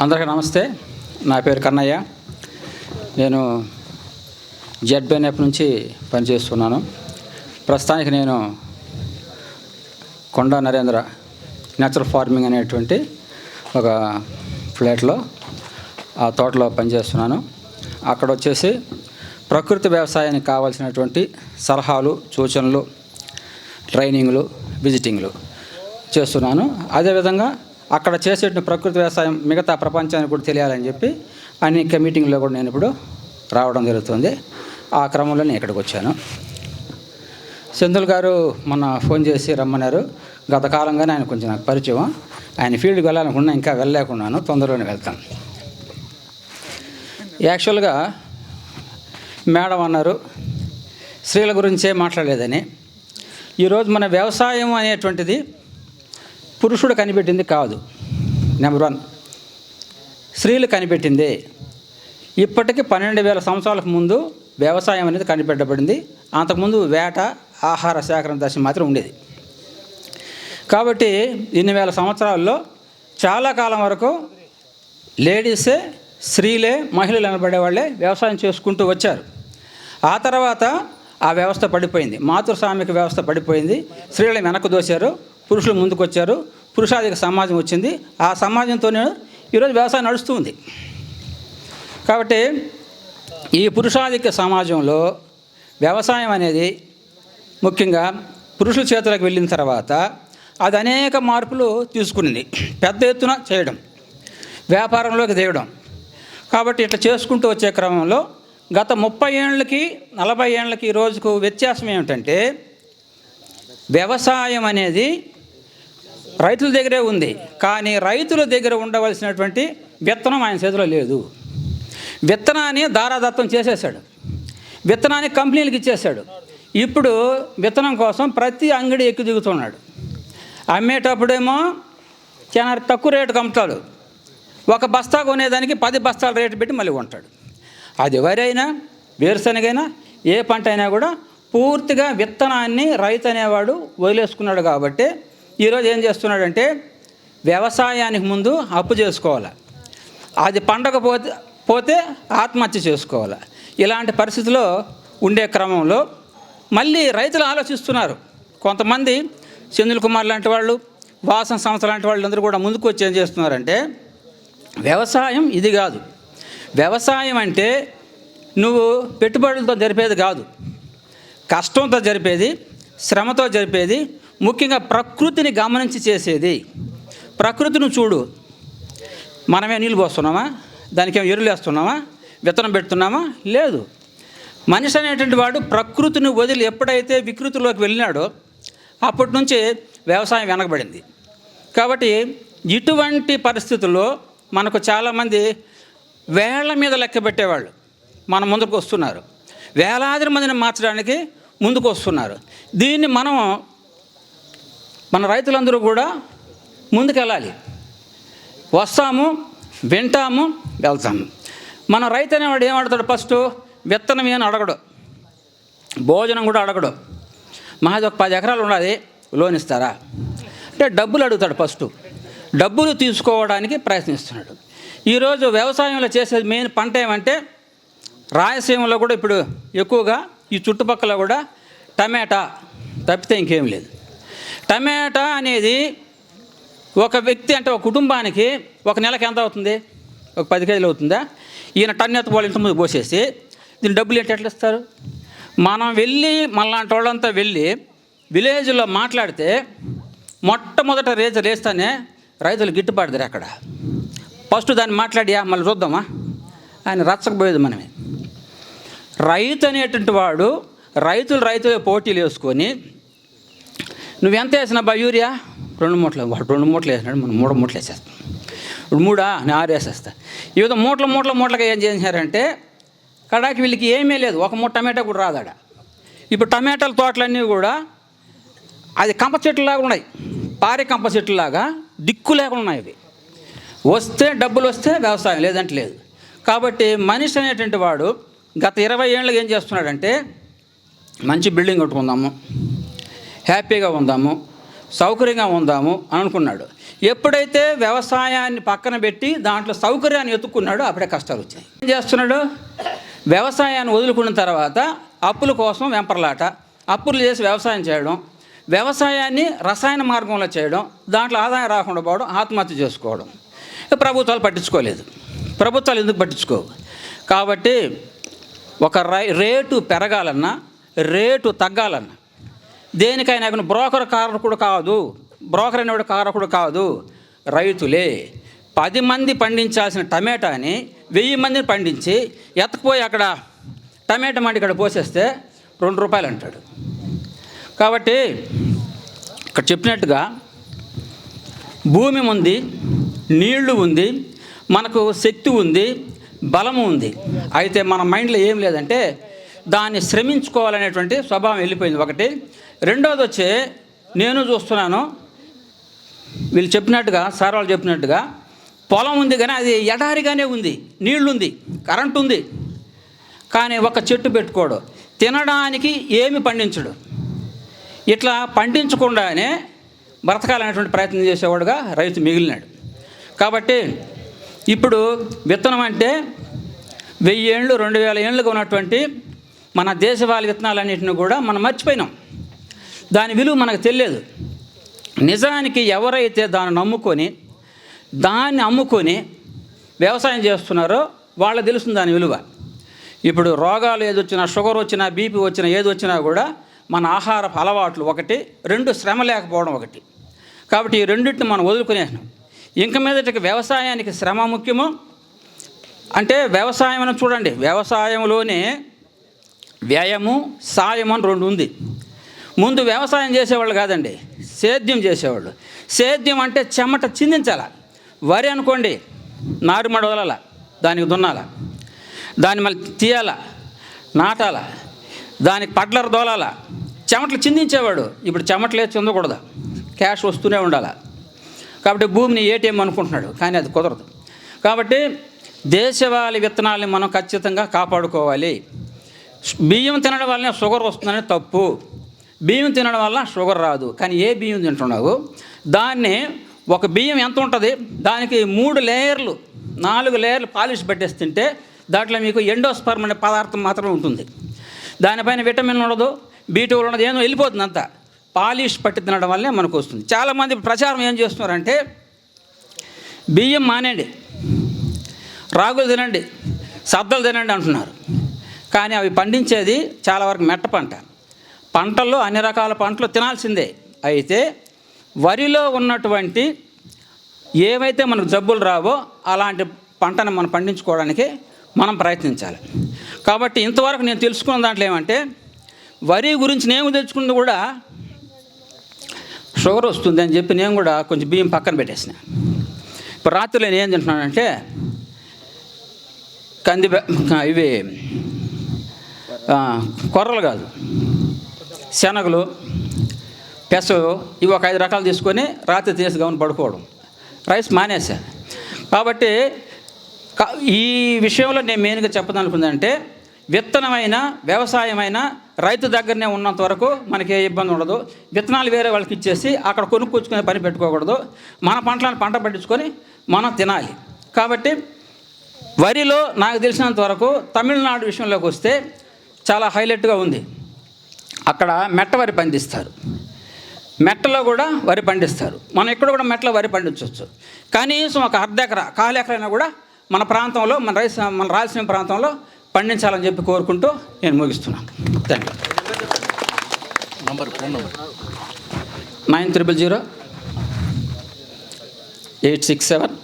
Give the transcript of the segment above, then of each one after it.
అందరికీ నమస్తే. నా పేరు కన్నయ్య. నేను జెడ్బెన్ఎఫ్ నుంచి పనిచేస్తున్నాను. ప్రస్తుతానికి నేను కొండ నరేంద్ర నేచురల్ ఫార్మింగ్ అనేటువంటి ఒక ఫ్లాట్లో ఆ తోటలో పనిచేస్తున్నాను. అక్కడ వచ్చేసి ప్రకృతి వ్యవసాయానికి కావాల్సినటువంటి సలహాలు సూచనలు ట్రైనింగ్లు విజిటింగ్లు చేస్తున్నాను. అదేవిధంగా అక్కడ చేసేటువంటి ప్రకృతి వ్యవసాయం మిగతా ప్రపంచానికి కూడా తెలియాలని చెప్పి అనేక మీటింగ్లో కూడా నేను ఇప్పుడు రావడం జరుగుతుంది. ఆ క్రమంలో నేను ఇక్కడికి వచ్చాను. సెందుల్ గారు మొన్న ఫోన్ చేసి రమ్మన్నారు. గత కాలంగానే ఆయన కొంచెం నాకు పరిచయం. ఆయన ఫీల్డ్కి వెళ్ళాలనుకున్నా ఇంకా వెళ్ళలేకున్నాను. తొందరలోనే వెళ్తాను యాక్చువల్గా మేడం అన్నారు స్త్రీల గురించే మాట్లాడలేదని. ఈరోజు మన వ్యవసాయం అనేటువంటిది పురుషుడు కనిపెట్టింది కాదు. నెంబర్ వన్ స్త్రీలు కనిపెట్టింది. ఇప్పటికి పన్నెండు వేల సంవత్సరాలకు ముందు వ్యవసాయం అనేది కనిపెట్టబడింది. అంతకుముందు వేట ఆహార సేకరణ దశ మాత్రం ఉండేది. కాబట్టి ఇన్ని వేల సంవత్సరాల్లో చాలా కాలం వరకు లేడీసే స్త్రీలే మహిళలు అనబడేవాళ్ళే వ్యవసాయం చేసుకుంటూ వచ్చారు. ఆ తర్వాత ఆ వ్యవస్థ పడిపోయింది. మాతృస్వామిక వ్యవస్థ పడిపోయింది. స్త్రీలను వెనక్కు దోశారు. పురుషులు ముందుకు వచ్చారు పురుషాధిక సమాజం వచ్చింది. ఆ సమాజంతోనే ఈరోజు వ్యవసాయం నడుస్తూ ఉంది. కాబట్టి ఈ పురుషాధిక సమాజంలో వ్యవసాయం అనేది ముఖ్యంగా పురుషుల చేతులకు వెళ్ళిన తర్వాత అది అనేక మార్పులు తీసుకునింది. పెద్ద ఎత్తున చేయడం వ్యాపారంలోకి దిగడం. కాబట్టి ఇట్లా చేసుకుంటూ వచ్చే క్రమంలో గత ముప్పై ఏళ్ళకి నలభై ఏళ్ళకి ఈ రోజుకు వ్యత్యాసం ఏమిటంటే వ్యవసాయం అనేది రైతుల దగ్గరే ఉంది. కానీ రైతుల దగ్గర ఉండవలసినటువంటి విత్తనం ఆయన చేతిలో లేదు. విత్తనాన్ని దారాదత్తం చేసేసాడు విత్తనాన్ని కంపెనీలకు ఇచ్చేసాడు ఇప్పుడు విత్తనం కోసం ప్రతి అంగడి ఎక్కి దిగుతున్నాడు. అమ్మేటప్పుడేమో చాలా తక్కువ రేటుకి అమ్ముతాడు. ఒక బస్తా కొనేదానికి పది బస్తాల రేటు పెట్టి మళ్ళీ కొంటాడు. అది వరి అయినా వేరుశనగైనా ఏ పంట అయినా కూడా పూర్తిగా విత్తనాన్ని రైతు అనేవాడు వదిలేసుకున్నాడు కాబట్టి ఈరోజు ఏం చేస్తున్నాడంటే వ్యవసాయానికి ముందు అప్పు చేసుకోవాలి. అది పండకపోతే పోతే ఆత్మహత్య చేసుకోవాలి. ఇలాంటి పరిస్థితిలో ఉండే క్రమంలో మళ్ళీ రైతులు ఆలోచిస్తున్నారు. కొంతమంది చంద్రుల కుమార్ లాంటి వాళ్ళు వాసన సంస్థ లాంటి వాళ్ళందరూ కూడా ముందుకు వచ్చి ఏం చేస్తున్నారంటే వ్యవసాయం ఇది కాదు. వ్యవసాయం అంటే నువ్వు పెట్టుబడులతో జరిపేది కాదు. కష్టంతో జరిపేది శ్రమతో జరిపేది ముఖ్యంగా ప్రకృతిని గమనించి చేసేది. ప్రకృతిని చూడు. మనమే నీళ్ళు పోస్తున్నామా? దానికి ఏం ఎరువులు వేస్తున్నామా? విత్తనం పెడుతున్నామా? లేదు. మనిషి అనేటువంటి వాడు ప్రకృతిని వదిలి ఎప్పుడైతే వికృతిలోకి వెళ్ళినాడో అప్పటి నుంచి వ్యవసాయం వెనకబడింది. కాబట్టి ఇటువంటి పరిస్థితుల్లో మనకు చాలామంది వేళ్ళ మీద లెక్క పెట్టేవాళ్ళు. మన ముందుకు వస్తున్నారు. వేలాది మందిని మార్చడానికి ముందుకు వస్తున్నారు. దీన్ని మనం మన రైతులందరూ కూడా ముందుకెళ్ళాలి. వస్తాము వింటాము వెళ్తాము. మన రైతు అనేవాడు ఏమడతాడు ఫస్ట్? విత్తనం ఏమని అడగడు. భోజనం కూడా అడగడు. మాది ఒక పది ఎకరాలు ఉన్నది లోన్ ఇస్తారా? అంటే డబ్బులు అడుగుతాడు ఫస్ట్. డబ్బులు తీసుకోవడానికి ప్రయత్నిస్తున్నాడు. ఈరోజు వ్యవసాయంలో చేసేది మెయిన్ పంట ఏమంటే రాయలసీమలో కూడా ఇప్పుడు ఎక్కువగా ఈ చుట్టుపక్కల కూడా టమాటా తప్పితే ఇంకేం లేదు. టమాటా అనేది ఒక వ్యక్తి అంటే ఒక కుటుంబానికి ఒక నెలకి ఎంత అవుతుంది? ఒక పది కేజీలు అవుతుందా? ఈయన టన్ ఎత్తుకోవాలి ఇంత ముందు పోసేసి దీని డబ్బులు ఏంటి ఎట్లా ఇస్తారు? మనం వెళ్ళి మళ్ళాంటి వాళ్ళంతా వెళ్ళి విలేజ్లో మాట్లాడితే మొట్టమొదట రేజ రేస్తానే రైతులు గిట్టుబాటు అక్కడ. ఫస్ట్ దాన్ని మాట్లాడియా మళ్ళీ చూద్దామా? ఆయన రచ్చకపోయేది మనమే. రైతు అనేటువంటి వాడు రైతులు రైతులే పోటీలు వేసుకొని నువ్వు ఎంత వేసినా బా యూరియా? రెండు మూటలు. వాడు రెండు మూటలు వేసినాడు మనం మూడు మూటలు వేసేస్తాం. ఇప్పుడు మూడా? నేను ఆరు వేసేస్తా. ఈ విధంగా మూటల మూటల మూటలుగా ఏం చేశారంటే కడాకి వీళ్ళకి ఏమీ లేదు. ఒక మూట టమాటా కూడా రాదాడ. ఇప్పుడు టమాటాల తోటలన్నీ కూడా అది కంప చెట్లులాగా ఉన్నాయి. పారే కంప చెట్లులాగా దిక్కు లేకుండా ఉన్నాయి అవి. వస్తే డబ్బులు వస్తే వ్యవసాయం లేదంటే లేదు. కాబట్టి మనిషి అనేటువంటి వాడు గత ఇరవై ఏళ్ళకి ఏం చేస్తున్నాడంటే మంచి బిల్డింగ్ కట్టుకుందాము. హ్యాపీగా ఉందాము సౌకర్యంగా ఉందాము అని అనుకున్నాడు. ఎప్పుడైతే వ్యవసాయాన్ని పక్కన పెట్టి దాంట్లో సౌకర్యాన్ని ఎత్తుక్కున్నాడో అప్పుడే కష్టాలు వచ్చాయి. ఏం చేస్తున్నాడు? వ్యవసాయాన్ని వదులుకున్న తర్వాత అప్పుల కోసం వెంపర్లాట అప్పులు చేసి వ్యవసాయం చేయడం వ్యవసాయాన్ని రసాయన మార్గంలో చేయడం దాంట్లో ఆదాయం రాకుండా పోవడం ఆత్మహత్య చేసుకోవడం. ప్రభుత్వాలు పట్టించుకోలేదు. ప్రభుత్వాలు ఎందుకు పట్టించుకోవు? కాబట్టి ఒక రై రేటు పెరగాలన్నా రేటు తగ్గాలన్నా దేనికైనా కానీ బ్రోకర్ కారకుడు కాదు బ్రోకర్ అనేవాడు కారకుడు కాదు. రైతులే పది మంది పండించాల్సిన టమాటాని వెయ్యి మందిని పండించి ఎత్తకపోయి అక్కడ టమాటా మండి ఇక్కడ పోసేస్తే రెండు రూపాయలు అంటాడు. కాబట్టి ఇక్కడ చెప్పినట్టుగా భూమి ఉంది నీళ్ళు ఉంది మనకు శక్తి ఉంది బలము ఉంది. అయితే మన మైండ్లో ఏం లేదంటే దాన్ని శ్రమించుకోవాలనేటువంటి స్వభావం వెళ్ళిపోయింది ఒకటి. రెండోది వచ్చే నేను చూస్తున్నాను వీళ్ళు చెప్పినట్టుగా సార్ వాళ్ళు చెప్పినట్టుగా పొలం ఉంది కానీ అది ఎడారిగానే ఉంది నీళ్ళుంది కరెంట్ ఉంది కానీ ఒక చెట్టు పెట్టుకోడు తినడానికి ఏమి పండించడు. ఇట్లా పండించకుండానే బ్రతకాలనేటువంటి ప్రయత్నం చేసేవాడుగా రైతు మిగిలినాడు. కాబట్టి ఇప్పుడు విత్తనం అంటే వెయ్యి ఏళ్ళు రెండు వేల ఏళ్ళుగా ఉన్నటువంటి మన దేశవాళి విత్తనాలన్నింటినీ కూడా మనం మర్చిపోయినాం. దాని విలువ మనకు తెలియదు. నిజానికి ఎవరైతే దాన్ని నమ్ముకొని దాన్ని అమ్ముకొని వ్యవసాయం చేస్తున్నారో వాళ్ళకి తెలుస్తుంది దాని విలువ. ఇప్పుడు రోగాలు ఏది వచ్చినా షుగర్ వచ్చినా బీపీ వచ్చినా ఏది వచ్చినా కూడా మన ఆహారపు అలవాట్లు ఒకటి రెండు శ్రమ లేకపోవడం ఒకటి. కాబట్టి ఈ రెండింటిని మనం వదులుకునేసినాం. ఇంక మీదటికి వ్యవసాయానికి శ్రమ ముఖ్యము. అంటే వ్యవసాయం అని చూడండి. వ్యవసాయంలోనే వ్యయము సాయం అని రెండు ఉంది. ముందు వ్యవసాయం చేసేవాళ్ళు కాదండి సేద్యం చేసేవాళ్ళు. సేద్యం అంటే చెమట చిందించాల. వరి అనుకోండి నారుమడ వదలాల దానికి దున్నాల. దాన్ని మళ్ళీ తీయాల నాటాల. దానికి పట్లర్ దోలాల చెమటలు చిందించేవాడు. ఇప్పుడు చెమటలే చిందకూడదు. క్యాష్ వస్తూనే ఉండాలి. కాబట్టి భూమిని ఏటీఎం అనుకుంటున్నాడు కానీ అది కుదరదు. కాబట్టి దేశవాళీ విత్తనాలని మనం ఖచ్చితంగా కాపాడుకోవాలి. బియ్యం తినడం వల్లనే షుగర్ వస్తుందని తప్పు. బియ్యం తినడం వల్ల షుగర్ రాదు. కానీ ఏ బియ్యం తింటున్నావు? దాన్ని ఒక బియ్యం ఎంత ఉంటుంది? దానికి మూడు లేయర్లు నాలుగు లేయర్లు పాలిష్ పెట్టేసి తింటే దాంట్లో మీకు ఎండోస్పర్మ్ అనే పదార్థం మాత్రమే ఉంటుంది. దానిపైన విటమిన్ ఉండదు బీటీ ఉండదు ఏదో వెళ్ళిపోతుంది అంతా. పాలిష్ పట్టి తినడం వల్లే మనకు వస్తుంది. చాలామంది ప్రచారం ఏం చేస్తున్నారంటే బియ్యం మానేయండి. రాగులు తినండి. సద్దలు తినండి అంటున్నారు. కానీ అవి పండించేది చాలా వరకు మెట్ట పంట. పంటల్లో అన్ని రకాల పంటలు తినాల్సిందే. అయితే వరిలో ఉన్నటువంటి ఏవైతే మనకు జబ్బులు రావో అలాంటి పంటను మనం పండించుకోవడానికి మనం ప్రయత్నించాలి. కాబట్టి ఇంతవరకు నేను తెలుసుకున్న దాంట్లో ఏమంటే వరి గురించి నేను తెచ్చుకుంది కూడా షుగర్ వస్తుంది అని చెప్పి నేను కూడా కొంచెం బియ్యం పక్కన పెట్టేసిన. ఇప్పుడు రాత్రిలో నేను ఏం తింటున్నానంటే కంది ఇవి కొర్రలు కాదు. శనగలు పెసలు ఇవి ఒక ఐదు రకాలు తీసుకొని రాత్రి తీసి గమని పడుకోవడం. రైస్ మానేసా కాబట్టి ఈ విషయంలో నేను మెయిన్గా చెప్పదనుకుందంటే విత్తనమైన వ్యవసాయమైన రైతు దగ్గరనే ఉన్నంత వరకు మనకి ఏ ఇబ్బంది ఉండదు. విత్తనాలు వేరే వాళ్ళకి ఇచ్చేసి అక్కడ కొనుక్కొచ్చుకునే పని పెట్టుకోకూడదు. మన పంటలను పంట పండించుకొని మనం తినాలి. కాబట్టి వరిలో నాకు తెలిసినంత వరకు తమిళనాడు విషయంలోకి వస్తే చాలా హైలైట్గా ఉంది. అక్కడ మెట్ట వరి పండిస్తారు. మెట్టలో కూడా వరి పండిస్తారు. మనం ఇక్కడ కూడా మెట్టలో వరి పండించవచ్చు. కనీసం ఒక అర్ధ ఎకరా కాలు ఎకరైనా కూడా మన ప్రాంతంలో మన రైస్ మన రాయలసీమ ప్రాంతంలో పండించాలని చెప్పి కోరుకుంటూ నేను ముగిస్తున్నాను. Thank you number phone number. Nine triple zero eight six seven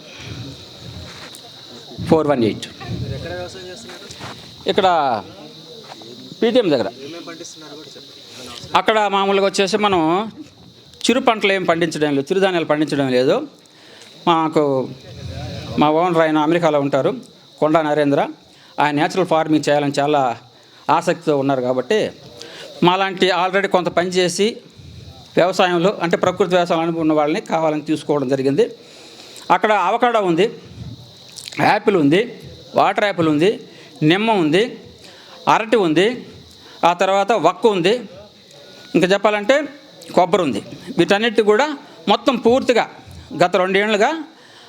four one eight. ఎక్కడ వ్యవసాయం చేస్తున్నారు ఇక్కడ పీటీఎం దగ్గర. అక్కడ మామూలుగా వచ్చేసి మనం చిరు పంటలు ఏం పండించడం లేదు చిరుధాన్యాలు పండించడం లేదు. మాకు మా ఓనర్ ఆయన అమెరికాలో ఉంటారు కొండా నరేంద్ర. ఆయన నేచురల్ ఫార్మింగ్ చేయాలని చాలా ఆసక్తితో ఉన్నారు కాబట్టి మాలాంటి ఆల్రెడీ కొంత పని చేసి వ్యవసాయంలో అంటే ప్రకృతి వ్యవసాయం అనుభవం ఉన్న వాళ్ళని కావాలని తీసుకోవడం జరిగింది. అక్కడ అవకాడో ఉంది యాపిల్ ఉంది వాటర్ యాపిల్ ఉంది నిమ్మ ఉంది అరటి ఉంది ఆ తర్వాత వక్క ఉంది. ఇంకా చెప్పాలంటే కొబ్బరి ఉంది. వీటన్నిటి కూడా మొత్తం పూర్తిగా గత రెండేళ్ళుగా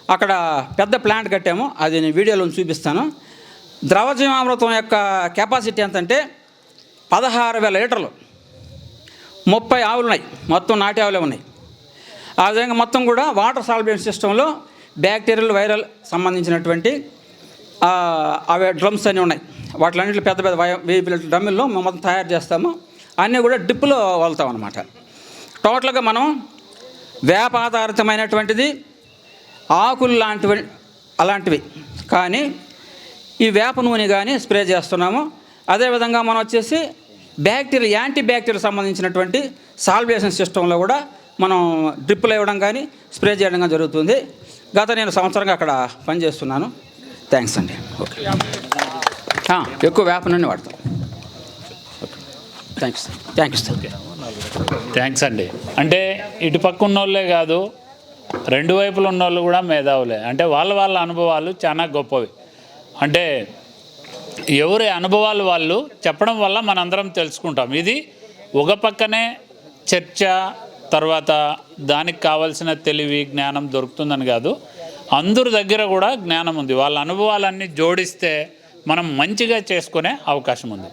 అక్కడ పెద్ద ప్లాంట్ కట్టాము. అది నేను వీడియోలో చూపిస్తాను. ద్రవజీవామృతం యొక్క కెపాసిటీ ఎంత అంటే పదహారు వేల లీటర్లు. ముప్పై ఆవులు ఉన్నాయి. మొత్తం నాటి ఆవులే ఉన్నాయి. ఆ విధంగా మొత్తం కూడా వాటర్ సాల్బేషన్ సిస్టంలో బ్యాక్టీరియల్ వైరల్ సంబంధించినటువంటి అవి డ్రమ్స్ అన్నీ ఉన్నాయి. వాటిలన్నింటిలో పెద్ద పెద్ద వెయ్యి లీటర్ డ్రమ్ముల్లో మేము మొత్తం తయారు చేస్తాము. అన్నీ కూడా డిప్పులో వెళ్తాం అనమాట టోటల్గా మనం వేప ఆధారితమైనటువంటిది ఆకులు లాంటివి అలాంటివి. కానీ ఈ వేప నూనె కానీ స్ప్రే చేస్తున్నాము. అదేవిధంగా మనం వచ్చేసి బ్యాక్టీరియా యాంటీ బ్యాక్టీరియా సంబంధించినటువంటి సాల్వేషన్ సిస్టంలో కూడా మనం డ్రిప్పులు ఇవ్వడం కానీ స్ప్రే చేయడం కానీ జరుగుతుంది. గత నేను సంవత్సరంగా అక్కడ పనిచేస్తున్నాను. థ్యాంక్స్ అండి. ఓకే. ఎక్కువ వేప నూనె వాడతాం. Thanks thank you sir thanks అండి. అంటే ఇటు పక్క ఉన్నోళ్ళే కాదు రెండు వైపులు ఉన్నోళ్ళు కూడా మేధావులే. అంటే వాళ్ళ వాళ్ళ అనుభవాలు చాలా గొప్పవి. అంటే ఎవరి అనుభవాలు వాళ్ళు చెప్పడం వల్ల మనందరం తెలుసుకుంటాం. ఇది ఒక పక్కనే చర్చ తర్వాత దానికి కావాల్సిన తెలివి జ్ఞానం దొరుకుతుందని కాదు. అందరి దగ్గర కూడా జ్ఞానం ఉంది. వాళ్ళ అనుభవాలన్నీ జోడిస్తే మనం మంచిగా చేసుకునే అవకాశం ఉంది.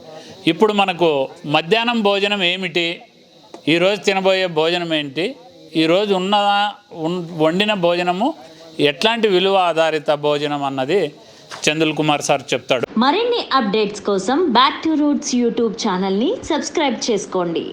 ఇప్పుడు మనకు మధ్యాహ్నం భోజనం ఏమిటి? ఈరోజు తినబోయే భోజనం ఏంటి? ఈరోజు ఉన్న వండిన భోజనము ఎట్లాంటి విలువ ఆధారిత భోజనం అన్నది చందుల్ కుమార్ సార్ చెప్తాడు. మరిన్ని అప్డేట్స్ కోసం బ్యాక్ టు రూట్స్ యూట్యూబ్ ఛానల్ని సబ్స్క్రైబ్ చేసుకోండి.